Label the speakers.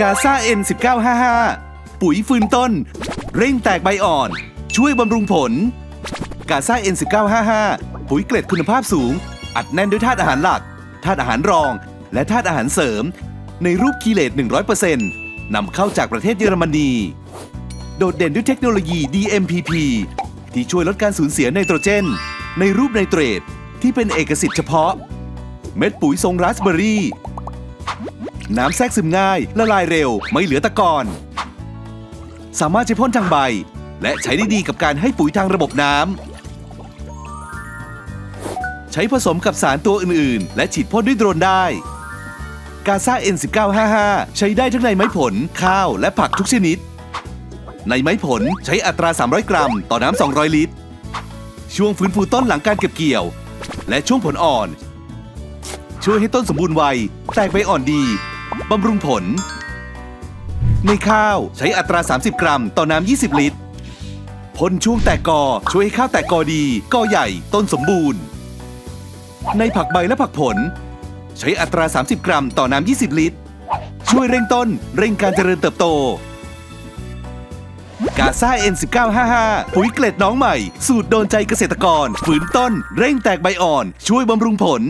Speaker 1: กาซา N1955 ปุ๋ยฟืนต้น เร่งแตกใบอ่อน ช่วยบำรุงผล กาซา N1955 ปุ๋ยเกล็ดคุณภาพสูง อัดแน่นด้วยธาตุอาหารหลัก ธาตุอาหารรอง และธาตุอาหารเสริม ในรูปคีเลต100%นำเข้าจากประเทศเยอรมนี โดดเด่นด้วยเทคโนโลยี DMPP ที่ช่วยลดการสูญเสียไนโตรเจน ในรูปไนเตรตที่เป็นเอกสิทธิ์เฉพาะ เม็ดปุ๋ยทรงราสเบอร์รี่ น้ำแทรกซึมง่าย ละลายเร็ว ไม่เหลือตะกอน สามารถใช้พ่นทางใบ และใช้ได้ดีกับการให้ปุ๋ยทางระบบน้ำ ใช้ผสมกับสารตัวอื่น ๆ และฉีดพ่นด้วยโดรนได้ กาซา N1955 ใช้ได้ทั้งในไม้ผล ข้าว และผักทุกชนิด ในไม้ผลใช้อัตรา 300 กรัม ต่อน้ำ 200 ลิตร ช่วงฟื้นฟูต้นหลังการเก็บเกี่ยว และช่วงผลอ่อนช่วยให้ต้นสมบูรณ์ไว แตกใบอ่อนดี บำรุงผล ในข้าวใช้อัตรา 30 กรัม ต่อน้ำ 20 ลิตรพ่นช่วงแตกกอช่วยให้ข้าวแตกกอดีกอใหญ่ต้นสมบูรณ์ ในผักใบและผักผล ใช้อัตรา 30 กรัม ต่อน้ำ 20 ลิตร ช่วยเร่งต้นเร่งการเจริญเติบโตกาซา N1955 ปุ๋ยเกล็ดน้องใหม่ สูตรโดนใจเกษตรกร ฝืนต้น เร่งแตกใบอ่อน ช่วยบำรุงผล